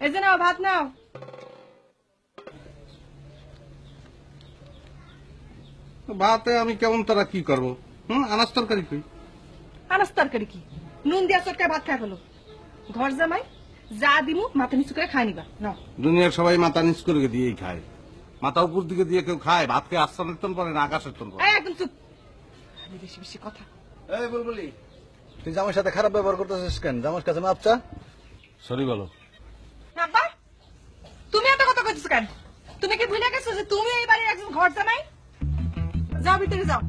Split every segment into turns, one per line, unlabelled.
এই যে নাও ভাত নাও।
ভাতে আমি কেমন তারা কি করব? হুম আনাজ তরকারি কই
আনাস তরকারি কি? নুন দিয়া চটকায় ভাত খাই ফেলো। ঘর জামাই যা দিমু মাথা নিচু করে খাই নিবা। নাও।
দুনিয়ার সবাই মাথা নিচ করে দিয়েই খায়। মাথা উপর দিকে দিয়ে কেউ খায় ভাতকে আস্তানের তন পরে না আকাশের তন পরে
একদম চুপ। বেশি বেশি কথা।
এই বুলবুলি তুই জামার সাথে খারাপ ব্যবহার করতেছিস কেন? জামার কাছে মাপ চা।
সরি বলো।
কেন? তুমি কি ভুলে গেছো যে তুমি এই বাড়ির একজন ঘর জামাই যাও ভিতরে যাও।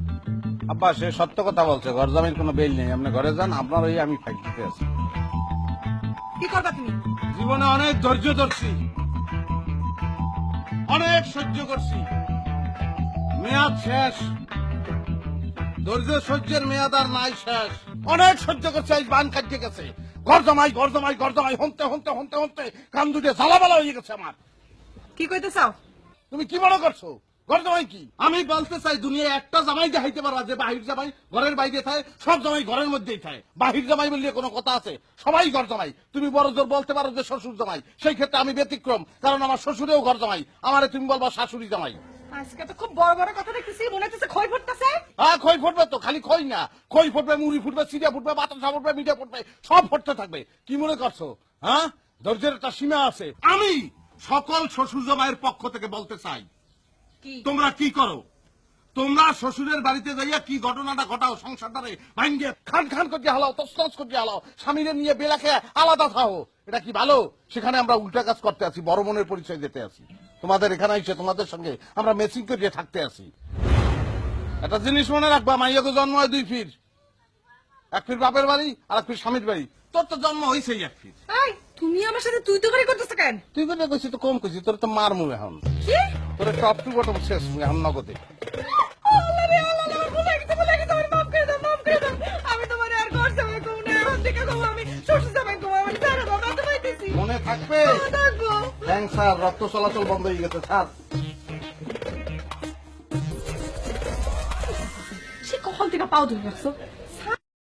আব্বা সে সত্য কথা বলছে ঘর জামির কোনো বেল নেই। আপনি ঘরে যান আপনার ওই আমি ফাইট দিতে আছি।
কি করবা তুমি?
জীবনে অনেক ধৈর্য ধরছি। অনেক সহ্য করছি। মেয়াদ শেষ। ধৈর্য সহ্যের মেয়াদ আর নাই শেষ। অনেক সহ্য করছে আজ বান কাটিয়ে গেছে। ঘর জমাই ঘর জমাই ঘর জমাই হনতে হনতে হনতে হনতে কান দুটে জ্বালাবালা হয়ে গেছে আমার।
কি কইতে চাও?
তুমি কি মনে করছ? ঘর জামাই কি? আমি বলতে চাই দুনিয়ায় একটা জামাই দেখাইতে পারা যে বাহির জামাই ঘরের বাইরে থাকে সব জামাই ঘরের মধ্যেই থাকে। বাহির জামাই বললে কোনো কথা আছে? সবাই ঘর জামাই। তুমি বড় জোর বলতে পারো যে শ্বশুর জামাই। সেই ক্ষেত্রে আমি ব্যতিক্রম কারণ আমার শ্বশুরেও ঘর জামাই। আমারে তুমি বলবা শাশুড়ি জামাই।
আজকে তো খুব বড় বড় কথা দেখতেছি মনে হচ্ছে খই ফুটতেছে।
হ্যাঁ খই ফুটবে তো খালি খই না। খই ফুটবে মুড়ি ফুটবে সিরিয়া ফুটবে বাতাসা ফুটবে মিঠা ফুটবে সব ফুটতে থাকবে। কি মনে করছ? হ্যাঁ? ধৈর্যের একটা সীমা আছে। আমি সকল শ্বশুর জামাইয়ের পক্ষ থেকে বলতে চাই তোমরা কি করো? তোমরা শ্বশুরের বাড়িতে যাইয়া কি ঘটনাটা ঘটাও? সংসারটারে ভাঙ্গে খান খান করতে হালাও তসতস করতে হালাও স্বামীরে নিয়ে বেলাকে আলাদা থাও। এটা কি ভালো? সেখানে আমরা উল্টা কাজ করতে আছি বড় মনের পরিচয় দিতে আছি। তোমাদের এখানে এসে তোমাদের সঙ্গে আমরা মেসিং করে থাকতে আছি। একটা জিনিস মনে রাখবা মাইয়াকে জন্ম হয় দুই ফির। এক ফির বাপের বাড়ি আর এক ফির স্বামীর বাড়ি। তোর তো জন্ম হয়েছেই এক ফির।
এই তুমি আমার সাথে তুই তো করে করতেছ কেন?
তুই করে কইছি তো কম কইছি তোর তো মার মুখ এখন।
কি?
তোর টপ টু বটম শেষ এখন নগদে। মনে থাকবে? স্যার রক্ত চলাচল বন্ধ হয়ে গেছে স্যার।
সে কখন থেকে পাও ধরে রাখছো?